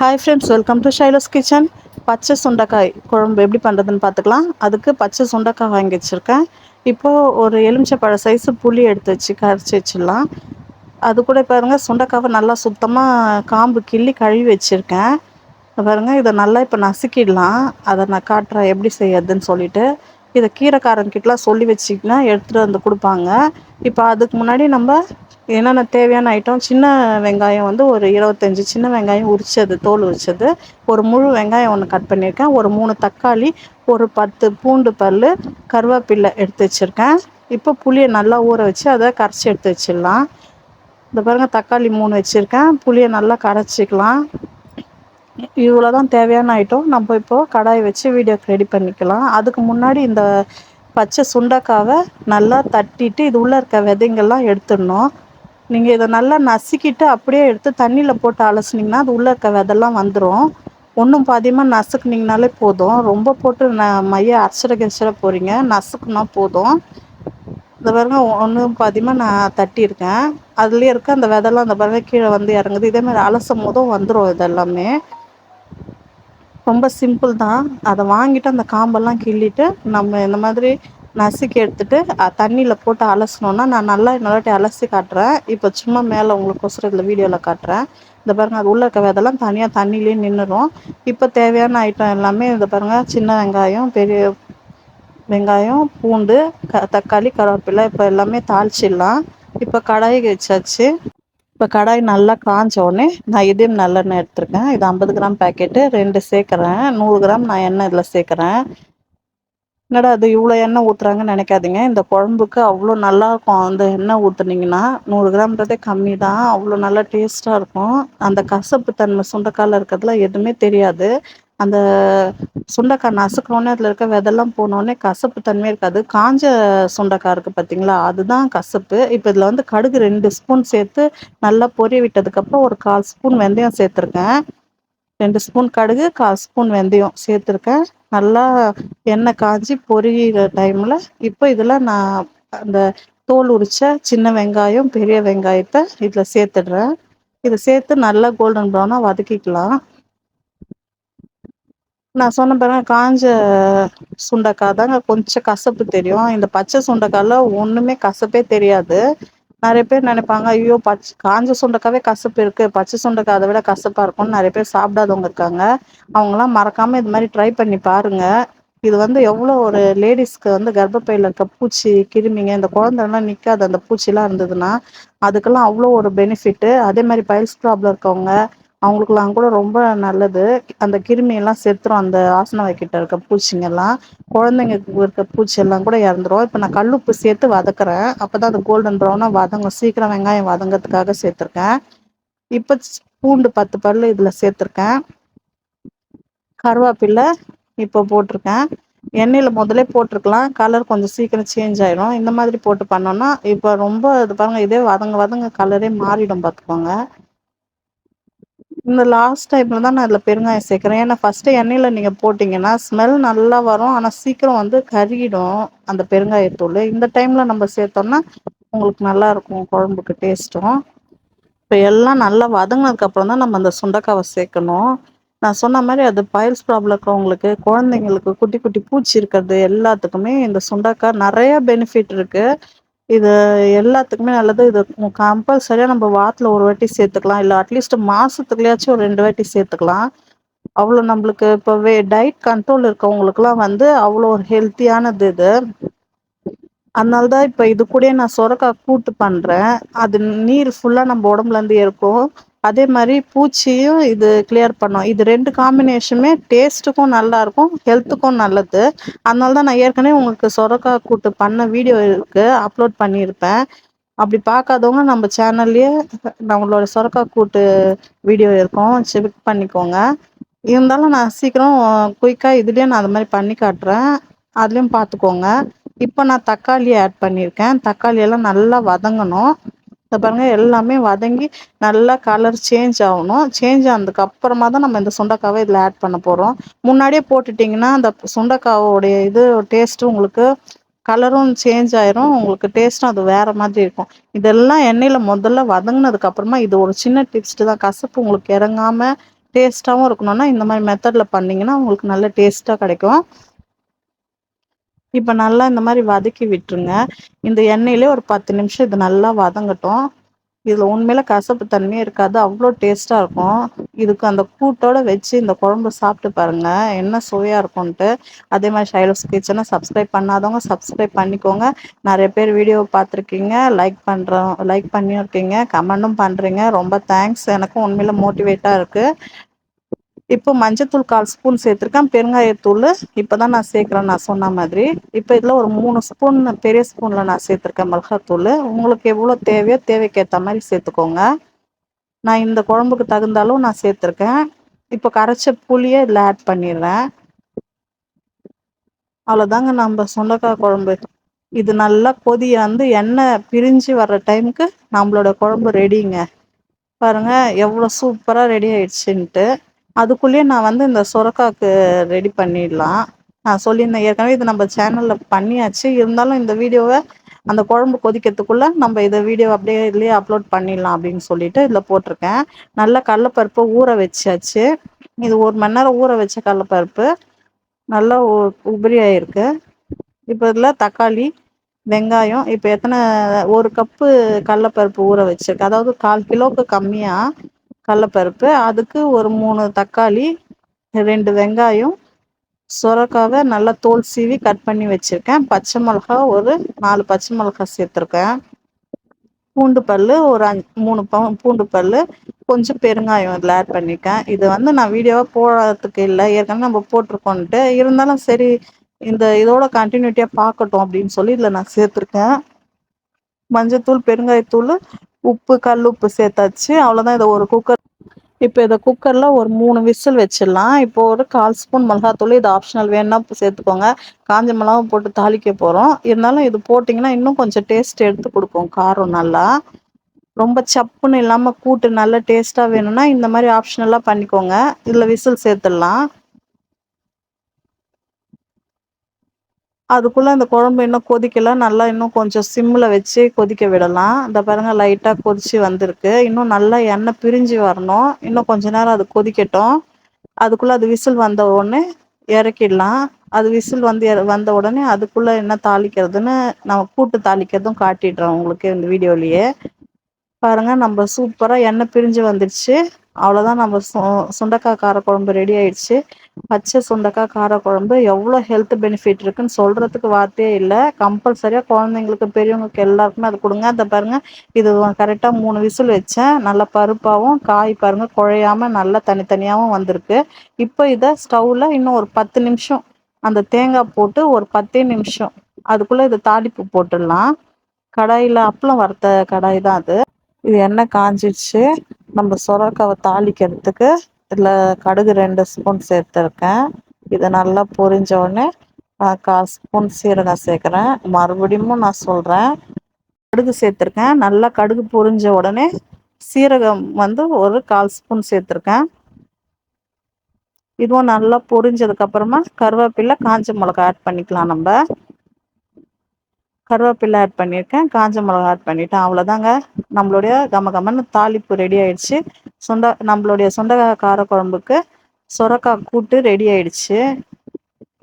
Hi friends welcome to Shaila's kitchen பச்சை சுண்டைக்காய் குழம்பு எப்படி பண்ணுறதுன்னு பார்த்துக்கலாம். அதுக்கு பச்சை சுண்டைக்காய் வாங்கி வச்சுருக்கேன். இப்போது ஒரு எலுமிச்சை சைஸு புளி எடுத்து வச்சு கரைச்சி வச்சிடலாம். அது கூட பாருங்கள் சுண்டைக்காவை நல்லா சுத்தமாக காம்பு கிள்ளி கழுவி வச்சுருக்கேன். பாருங்கள் இதை நல்லா இப்போ நசுக்கிடலாம். அதை நான் காட்டுறேன் எப்படி செய்யறதுன்னு சொல்லிட்டு. இதை கீரைக்காரன்கிட்டலாம் சொல்லி வச்சிங்கன்னா எடுத்துகிட்டு வந்து கொடுப்பாங்க. இப்போ அதுக்கு முன்னாடி நம்ம என்னென்ன தேவையான ஐட்டம் சின்ன வெங்காயம் வந்து ஒரு இருபத்தஞ்சி சின்ன வெங்காயம் உரிச்சது தோல் உரிச்சது. ஒரு முழு வெங்காயம் ஒன்று கட் பண்ணியிருக்கேன். ஒரு மூணு தக்காளி ஒரு பத்து பூண்டு பல் கருவேப்பில்லை எடுத்து வச்சுருக்கேன். இப்போ புளியை நல்லா ஊற வச்சு அதை கரைச்சி எடுத்து வச்சிடலாம். இந்த பாருங்கள் தக்காளி மூணு வச்சுருக்கேன். புளியை நல்லா கரைச்சிக்கலாம். இவ்வளோ தான் தேவையான ஐட்டம் நம்ம இப்போது கடாயை வச்சு வீடியோக்கு ரெடி பண்ணிக்கலாம். அதுக்கு முன்னாடி இந்த பச்சை சுண்டக்காவை நல்லா தட்டிட்டு இது உள்ளே இருக்க விதைங்கள்லாம் எடுத்துடணும். நீங்கள் இதை நல்லா நசுக்கிட்டு அப்படியே எடுத்து தண்ணியில் போட்டு அலசுனீங்கன்னா அது உள்ளே இருக்க விதெல்லாம் வந்துடும் ஒன்றும் பாதியமாக நசுக்குனிங்கனாலே போதும். ரொம்ப போட்டு ந மைய அரைச்சிட கிரைச்சிட போகிறீங்க நசுக்குனா போதும். இந்த பாருங்க ஒன்றும் பாதியமாக நான் தட்டியிருக்கேன். அதுலேயே இருக்க அந்த விதெல்லாம் அந்த பாருங்க கீழே வந்து இறங்குது. இதேமாதிரி அலசும் போதும் வந்துடும் இதெல்லாமே. ரொம்ப சிம்பிள் தான். அதை வாங்கிட்டு அந்த காம்பெல்லாம் கிள்ளிட்டு நம்ம இந்த மாதிரி நசுக்கி எடுத்துட்டு தண்ணியில் போட்டு அலசினோன்னா நான் நல்லா இன்னொருவாட்டி அலசி காட்டுறேன். இப்போ சும்மா மேலே உங்களுக்கு ஒசரம் இதில் வீடியோவில் காட்டுறேன். இந்த பாருங்கள் அது உள்ளே இருக்க விதெல்லாம் தனியாக தண்ணியிலே நின்றுடும் இப்போ தேவையான ஐட்டம் எல்லாமே இந்த பாருங்கள் சின்ன வெங்காயம் பெரிய வெங்காயம் பூண்டு க தக்காளி கருவேப்பிலை இப்போ எல்லாமே தாளிச்சிடலாம். இப்போ கடாய் வச்சாச்சு. இப்போ கடாய் நல்லா காஞ்ச உடனே நான் இதையும் நல்லெண்ணெய் எடுத்துருக்கேன். இது ஐம்பது கிராம் பேக்கெட்டு ரெண்டு சேர்க்குறேன். நூறு கிராம் நான் எண்ணெய் இதில் சேர்க்குறேன். என்னடா அது இவ்வளோ எண்ணெய் ஊற்றுறாங்கன்னு நினைக்காதீங்க. இந்த குழம்புக்கு அவ்வளோ நல்லாயிருக்கும் அந்த எண்ணெய் ஊற்றுனீங்கன்னா நூறு கிராம்ன்றதே கம்மி தான். அவ்வளோ நல்லா டேஸ்ட்டாக இருக்கும். அந்த கசப்பு தன்மை சுண்டைக்காயில் இருக்கிறதுல எதுவுமே தெரியாது. அந்த சுண்டைக்காய் நசுக்கணுன்னே அதில் இருக்க விதெல்லாம் போனோடனே கசப்பு தன்மை இருக்காது. காஞ்ச சுண்டைக்காய் இருக்குது பார்த்தீங்களா அதுதான் கசப்பு. இப்போ இதில் வந்து கடுகு ரெண்டு ஸ்பூன் சேர்த்து நல்லா பொரிய விட்டதுக்கப்புறம் ஒரு கால் ஸ்பூன் வெந்தயம் சேர்த்துருக்கேன். ரெண்டு ஸ்பூன் கடுகு கால் ஸ்பூன் வெந்தயம் சேர்த்துருக்கேன். நல்லா எண்ணெய் காஞ்சி பொரியிற டைமில் இப்போ இதில் நான் அந்த தோல் உரித்த சின்ன வெங்காயம் பெரிய வெங்காயத்தை இதில் சேர்த்துடுறேன். இதை சேர்த்து நல்லா கோல்டன் ப்ரௌனாக வதக்கிக்கலாம். நான் சொன்ன பாருங்க காஞ்ச சுண்டக்காய் தாங்க கொஞ்சம் கசப்பு தெரியும். இந்த பச்சை சுண்டக்காயில் ஒன்றுமே கசப்பே தெரியாது. நிறைய பேர் நினைப்பாங்க ஐயோ பச்சை காஞ்ச சுண்டைக்காவே கசப்பு இருக்குது பச்சை சுண்டக்காய் அதை விட கசப்பாக இருக்கும்னு நிறைய பேர் சாப்பிடாதவங்க இருக்காங்க. அவங்களாம் மறக்காமல் இது மாதிரி ட்ரை பண்ணி பாருங்கள் இது வந்து எவ்வளோ ஒரு லேடிஸ்க்கு வந்து கர்ப்பப்பையில் இருக்க பூச்சி கிருமிங்க இந்த குழந்தைலாம் நிற்காது அந்த பூச்சிலாம் இருந்ததுன்னா அதுக்கெல்லாம் அவ்வளோ ஒரு பெனிஃபிட்டு அதே மாதிரி பைல்ஸ் ப்ராப்ளம் இருக்கவங்க அவங்களுக்குலாம் கூட ரொம்ப நல்லது. அந்த கிருமியெல்லாம் செத்துரும். அந்த ஆசன வைக்கிட்ட இருக்க பூச்சிங்கெல்லாம். குழந்தைங்களுக்கு இருக்க பூச்சியெல்லாம் கூட இறந்துரும். இப்போ நான் கல்லுப்பு சேர்த்து வதக்குறேன். அப்போ தான் அது கோல்டன் ப்ரௌனாக வதங்கும். சீக்கிரம் வெங்காயம் வதங்கிறதுக்காக சேர்த்துருக்கேன். இப்போ பூண்டு பத்து பல் இதில் சேர்த்துருக்கேன். கருவேப்பில்லை இப்போ போட்டிருக்கேன். எண்ணெயில் முதலே போட்டிருக்கலாம். கலர் கொஞ்சம் சீக்கிரம் சேஞ்ச் ஆயிடும் இந்த மாதிரி போட்டு பண்ணோன்னா இப்போ ரொம்ப இது பாருங்கள் இதே வதங்க வதங்க கலரே மாறிடும் பார்த்துக்கோங்க இந்த லாஸ்ட் டைமில் தான் நான் இதில் பெருங்காயம் சேர்க்குறேன். ஏன்னா ஃபஸ்ட்டு எண்ணெயில் நீங்கள் போட்டிங்கன்னா ஸ்மெல் நல்லா வரும். ஆனால் சீக்கிரம் வந்து கருகிடும் அந்த பெருங்காயத்தூள் இந்த டைமில் நம்ம சேர்த்தோம்னா உங்களுக்கு நல்லாயிருக்கும் குழம்புக்கு டேஸ்ட்டும் இப்போ எல்லாம் நல்லா வதங்கினதுக்கப்புறம் தான் நம்ம அந்த சுண்டக்காவை சேர்க்கணும். நான் சொன்ன மாதிரி அது பயல்ஸ் ப்ராப்ளம் இருக்கவங்களுக்கு குழந்தைங்களுக்கு குட்டி குட்டி பூச்சி இருக்கிறது எல்லாத்துக்குமே இந்த சுண்டக்காய் நிறைய பெனிஃபிட் இருக்குது இது எல்லாத்துக்குமே நல்லது. இது கம்பல்சரியாக நம்ம வாரத்தில் ஒரு வாட்டி சேர்த்துக்கலாம். இல்லை அட்லீஸ்ட் மாதத்துக்குள்ளேயாச்சும் ஒரு ரெண்டு வாட்டி சேர்த்துக்கலாம். அவ்வளோ நம்மளுக்கு இப்போ வே டயட் கண்ட்ரோல் இருக்கவங்களுக்குலாம் வந்து அவ்வளோ ஒரு ஹெல்த்தியானது இது. அதனால தான் இப்போ இது கூட நான் சுரக்காய் கூட்டு பண்ணுறேன் அது நீர் ஃபுல்லாக நம்ம உடம்புலேருந்து இருக்கும் அதே மாதிரி பூச்சியும் இது கிளியர் பண்ணும். இது ரெண்டு காம்பினேஷனுமே டேஸ்ட்டுக்கும் நல்லாயிருக்கும் ஹெல்த்துக்கும் நல்லது. அதனால தான் நான் ஏற்கனவே உங்களுக்கு சொரக்காய் கூட்டு பண்ண வீடியோ இருக்குது அப்லோட் பண்ணியிருப்பேன். அப்படி பார்க்காதவங்க நம்ம சேனல்லையே நம்மளோட சொரக்காய் கூட்டு வீடியோ இருக்கும் செக் பண்ணிக்கோங்க. இருந்தாலும் நான் சீக்கிரம் குயிக்காக இதுலேயே நான் அது மாதிரி பண்ணி காட்டுறேன். அதுலேயும் பார்த்துக்கோங்க. இப்போ நான் தக்காளி ஆட் பண்ணியிருக்கேன். தக்காளியெல்லாம் நல்லா வதங்கணும். இந்த பாருங்கள் எல்லாமே வதங்கி நல்லா கலர் சேஞ்ச் ஆகணும். சேஞ்ச் ஆனதுக்கு அப்புறமா தான் நம்ம இந்த சுண்டக்காவை இதில் ஆட் பண்ண போகிறோம் முன்னாடியே போட்டுட்டிங்கன்னா அந்த சுண்டக்காவோடைய இது டேஸ்ட்டு உங்களுக்கு கலரும் சேஞ்ச் ஆயிரும். உங்களுக்கு டேஸ்ட்டும் அது வேறு மாதிரி இருக்கும். இதெல்லாம் எண்ணெயில் முதல்ல வதங்கினதுக்கு அப்புறமா இது ஒரு சின்ன டிப்ஸ்ட்டு தான். கசப்பு உங்களுக்கு இறங்காமல் டேஸ்ட்டாகவும் இருக்கணும்னா இந்த மாதிரி மெத்தடில் பண்ணிங்கன்னா உங்களுக்கு நல்ல டேஸ்ட்டாக கிடைக்கும். இப்போ நல்லா இந்த மாதிரி வதக்கி விட்டுருங்க. இந்த எண்ணெயிலே ஒரு பத்து நிமிஷம் இது நல்லா வதங்கட்டும். இதில் உண்மையில கசப்பு தன்மையே இருக்காது. அவ்வளோ டேஸ்ட்டாக இருக்கும். இதுக்கு அந்த கூட்டோட வச்சு இந்த குழம்பு சாப்பிட்டு பாருங்க. என்ன சுவையாக இருக்கும்ன்ட்டு. அதே மாதிரி ஷைலோஸ் கிச்சனை சப்ஸ்கிரைப் பண்ணாதவங்க சப்ஸ்கிரைப் பண்ணிக்கோங்க. நிறைய பேர் வீடியோ பார்த்துருக்கீங்க. லைக் பண்ணுறோம் லைக் பண்ணியும் இருக்கீங்க கமெண்டும் பண்ணுறீங்க ரொம்ப தேங்க்ஸ். எனக்கும் உண்மையில மோட்டிவேட்டாக இருக்குது இப்போ மஞ்சத்தூள் கால் ஸ்பூன் சேர்த்துக்கேன் பெருங்காயத்தூள் இப்போ தான் நான் சேர்க்குறேன். நான் சொன்ன மாதிரி. இப்போ இதில் ஒரு மூணு ஸ்பூன் பெரிய ஸ்பூனில் நான் சேர்த்துருக்கேன் மிளகாத்தூள். உங்களுக்கு எவ்வளோ தேவையோ தேவைக்கேற்ற மாதிரி சேர்த்துக்கோங்க. நான் இந்த குழம்புக்கு தகுந்தாலும் நான் சேர்த்துருக்கேன். இப்போ கரைச்ச புளியை இதில் ஆட் பண்ணிடுறேன். அவ்வளோதாங்க நம்ம சுண்டக்காய் குழம்பு. இது நல்லா கொதியாந்து எண்ணெய் பிரிஞ்சு வர்ற டைமுக்கு நம்மளோட குழம்பு ரெடிங்க பாருங்கள் எவ்வளோ சூப்பராக ரெடி ஆயிடுச்சுன்ட்டு. அதுக்குள்ளேயே நான் வந்து இந்த சொரக்காக்கு ரெடி பண்ணிடலாம். நான் சொல்லியிருந்தேன் ஏற்கனவே இது நம்ம சேனலில் பண்ணியாச்சு. இருந்தாலும் இந்த வீடியோவை அந்த குழம்பு கொதிக்கிறதுக்குள்ளே நம்ம இதை வீடியோ அப்படியே இதுலேயே அப்லோட் பண்ணிடலாம் அப்படின்னு சொல்லிட்டு இதில் போட்டிருக்கேன். நல்லா கடலப்பருப்பு ஊற வச்சாச்சு. இது ஒரு மணி நேரம் ஊற வச்ச கடலப்பருப்பு. நல்லா உ உபரி ஆயிருக்கு. இப்போ இதில் தக்காளி வெங்காயம் இப்போ எத்தனை ஒரு கப்பு கடலப்பருப்பு ஊற வச்சிருக்கு அதாவது கால் கிலோக்கு கம்மியாக கடலப்பருப்பு அதுக்கு ஒரு மூணு தக்காளி ரெண்டு வெங்காயம் சுரக்காவை நல்லா தோல் சீவி கட் பண்ணி வச்சுருக்கேன். பச்சை மிளகா ஒரு நாலு பச்சை மிளகா சேர்த்துருக்கேன். பூண்டு பல்லு ஒரு அஞ்சு மூணு ப பூண்டு பல் கொஞ்சம் பெருங்காயம் இதில் ஆட் பண்ணியிருக்கேன் இது வந்து நான் வீடியோவாக போடுறதுக்கு இல்லை ஏற்கனவே நம்ம போட்டிருக்கோன்ட்டு இருந்தாலும் சரி இந்த இதோட கண்டினியூட்டியாக பார்க்கட்டும் அப்படின்னு சொல்லி இதில் நான் சேர்த்துருக்கேன். மஞ்சத்தூள் பெருங்காயத்தூள் உப்பு கல் உப்பு சேர்த்தாச்சு. அவ்வளோதான் இதை ஒரு குக்கர் இப்போ இதை குக்கரில் ஒரு மூணு விசில் வச்சிடலாம். இப்போ ஒரு கால் ஸ்பூன் மிளகாத்தூள் இது ஆப்ஷனல் வேணுனா சேர்த்துக்கோங்க. காஞ்ச மிளகாவும் போட்டு தாளிக்க போகிறோம் இருந்தாலும் இது போட்டிங்கன்னா இன்னும் கொஞ்சம் டேஸ்ட் எடுத்து கொடுக்கும். காரம் நல்லா. ரொம்ப சப்புன்னு இல்லாமல் கூட்டு நல்ல டேஸ்ட்டாக வேணும்னா இந்த மாதிரி ஆப்ஷனலாக பண்ணிக்கோங்க. இதில் விசில் சேர்த்துடலாம். அதுக்குள்ளே அந்த குழம்பு இன்னும் கொதிக்கல. நல்லா இன்னும் கொஞ்சம் சிம்மில் வச்சு கொதிக்க விடலாம். இந்த பாருங்க லைட்டாக கொதிச்சு வந்திருக்கு. இன்னும் நல்லா எண்ணெய் பிரிஞ்சு வரணும். இன்னும் கொஞ்ச நேரம் அது கொதிக்கட்டும். அதுக்குள்ளே அது விசில் வந்த உடனே இறக்கிடலாம். அது விசில் வந்து வந்த உடனே அதுக்குள்ளே என்ன தாளிக்கிறதுன்னு நம்ம கூட்டு தாளிக்கிறதும் காட்டிடுறோம் உங்களுக்கு இந்த வீடியோலையே. பாருங்க நம்ம சூப்பராக எண்ணெய் பிரிஞ்சு வந்துடுச்சு. அவ்வளோதான் நம்ம சு சுண்டக்காய் கார ரெடி ஆயிடுச்சு. பச்சை சுண்டக்கா கார எவ்வளோ ஹெல்த் பெனிஃபிட் இருக்குன்னு சொல்கிறதுக்கு வார்த்தையே இல்லை. கம்பல்சரியாக குழந்தைங்களுக்கு பெரியவங்களுக்கு எல்லாருக்குமே அது கொடுங்க. அதை பாருங்கள் இது கரெக்டாக மூணு விசில் வச்சேன். நல்லா பருப்பாகவும் காய் பாருங்கள் குழையாமல் நல்லா தனித்தனியாகவும் வந்திருக்கு. இப்போ இதை ஸ்டவ்வில் இன்னும் ஒரு பத்து நிமிஷம் அந்த தேங்காய் போட்டு ஒரு பத்தே நிமிஷம் அதுக்குள்ளே இதை தாளிப்பு போட்டுடலாம். கடாயில் அப்பளம் வறுத்த கடாய் தான் அது. இது எண்ணெய் காஞ்சிடுச்சு நம்ம சொரக்காவை தாளிக்கிறதுக்கு இதில் கடுகு ரெண்டு ஸ்பூன் சேர்த்துருக்கேன். இதை நல்லா பொரிஞ்ச உடனே கால் ஸ்பூன் சீரகம் சேர்க்குறேன். மறுபடியும் நான் சொல்கிறேன் கடுகு சேர்த்துருக்கேன். நல்லா கடுகு பொரிஞ்ச உடனே சீரகம் வந்து ஒரு கால் ஸ்பூன் சேர்த்துருக்கேன். இதுவும் நல்லா பொரிஞ்சதுக்கப்புறமா கருவேப்பிலை காஞ்ச மிளகா ஆட் பண்ணிக்கலாம் நம்ம. கருவேப்பிலை ஆட் பண்ணியிருக்கேன். காஞ்ச மிளகா ஆட் பண்ணிட்டேன். அவ்வளோதாங்க நம்மளுடைய கம கமன்னு தாளிப்பு ரெடி ஆயிடுச்சு. சொந்த நம்மளுடைய சொந்தக்காய் கார கொழம்புக்கு கூட்டு ரெடி ஆயிடுச்சு.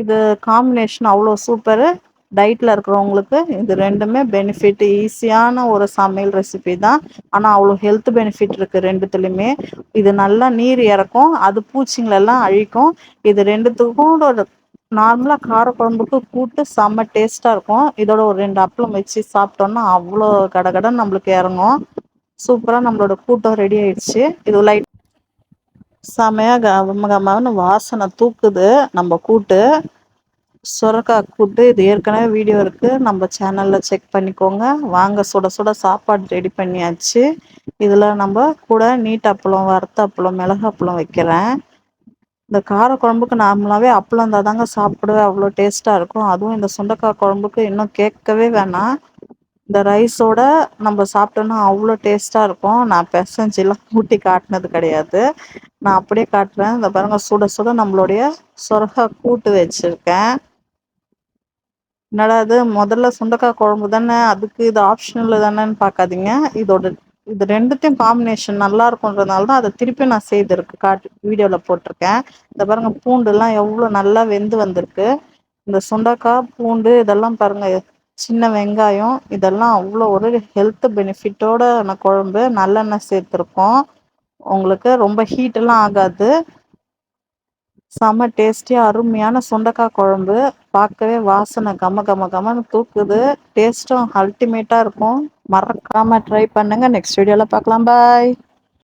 இது காம்பினேஷன் அவ்வளோ சூப்பரு டயட்டில் இருக்கிறவங்களுக்கு இது ரெண்டுமே பெனிஃபிட் ஈஸியான ஒரு சமையல் ரெசிபி தான். ஆனால் அவ்வளோ ஹெல்த் பெனிஃபிட் இருக்குது ரெண்டுத்துலயுமே. இது நல்லா நீர் இறக்கும் அது பூச்சிங்களெல்லாம் அழிக்கும். இது ரெண்டுத்துக்கும் நார்மலாக காரக்குழம்புக்கு கூட்டு செம்ம டேஸ்ட்டாக இருக்கும். இதோட ஒரு ரெண்டு அப்பளம் வச்சு சாப்ட்டோனா அவ்ளோ கடகடன்னு நம்மளுக்கு இறங்கும். சூப்பரா நம்மளோட கூட்டம் ரெடி ஆயிடுச்சு. இது லைட் செமையா கமகமன்னு வாசனை தூக்குது நம்ம கூட்டு. சுரக்காய் கூட்டு. இது ஏற்கனவே வீடியோ இருக்கு. நம்ம சேனல்ல செக் பண்ணிக்கோங்க. வாங்க சுட சுட சாப்பாடு ரெடி பண்ணியாச்சு. இதுல நம்ம கூட நீட் அப்பளம் வறுத்த அப்பளம் மிளகு அப்பளம் வைக்கிறேன். இந்த கார கொழம்புக்கு நார்மலாவே இருந்தால் தாங்க சாப்பிடுவேன். அவ்வளோ டேஸ்ட்டாக இருக்கும். அதுவும் இந்த சுண்டக்காய் குழம்புக்கு இன்னும் கேட்கவே வேணாம். இந்த ரைஸோட நம்ம சாப்பிட்டோன்னா அவ்வளோ டேஸ்ட்டாக இருக்கும். நான் பெசஞ்செல்லாம் ஊட்டி காட்டினது கிடையாது. நான் அப்படியே காட்டுறேன். இந்த பாருங்க சுட சுட நம்மளுடைய சொரக கூட்டு வச்சுருக்கேன். என்னடா இது? முதல்ல சுண்டக்காய் குழம்பு தானே? அதுக்கு இது ஆப்ஷனில் தானேன்னு பார்க்காதீங்க. இதோட இது ரெண்டுத்தையும் காம்பினேஷன் நல்லா இருக்குன்றதுனால தான் அதை திருப்பி நான் செய்திருக்கு காட்டு வீடியோவில் போட்டிருக்கேன். இந்த பாருங்க பூண்டுலாம் எவ்வளோ நல்லா வெந்து வந்திருக்கு. இந்த சுண்டக்காய் பூண்டு இதெல்லாம் பாருங்கள் சின்ன வெங்காயம் இதெல்லாம் அவ்வளோ ஒரு ஹெல்த் பெனிஃபிட்டோட குழம்பு நல்லெண்ணெய் சேர்த்துருக்கோம். உங்களுக்கு ரொம்ப ஹீட்டெல்லாம் ஆகாது. செம்ம டேஸ்டியாக அருமையான சுண்டக்காய் குழம்பு. பார்க்கவே வாசனை கம கம கமன்னு தூக்குது. டேஸ்ட்டும் அல்டிமேட்டாக இருக்கும். மறக்காமல் ட்ரை பண்ணுங்கள் நெக்ஸ்ட் வீடியோவில் பார்க்கலாம். பாய்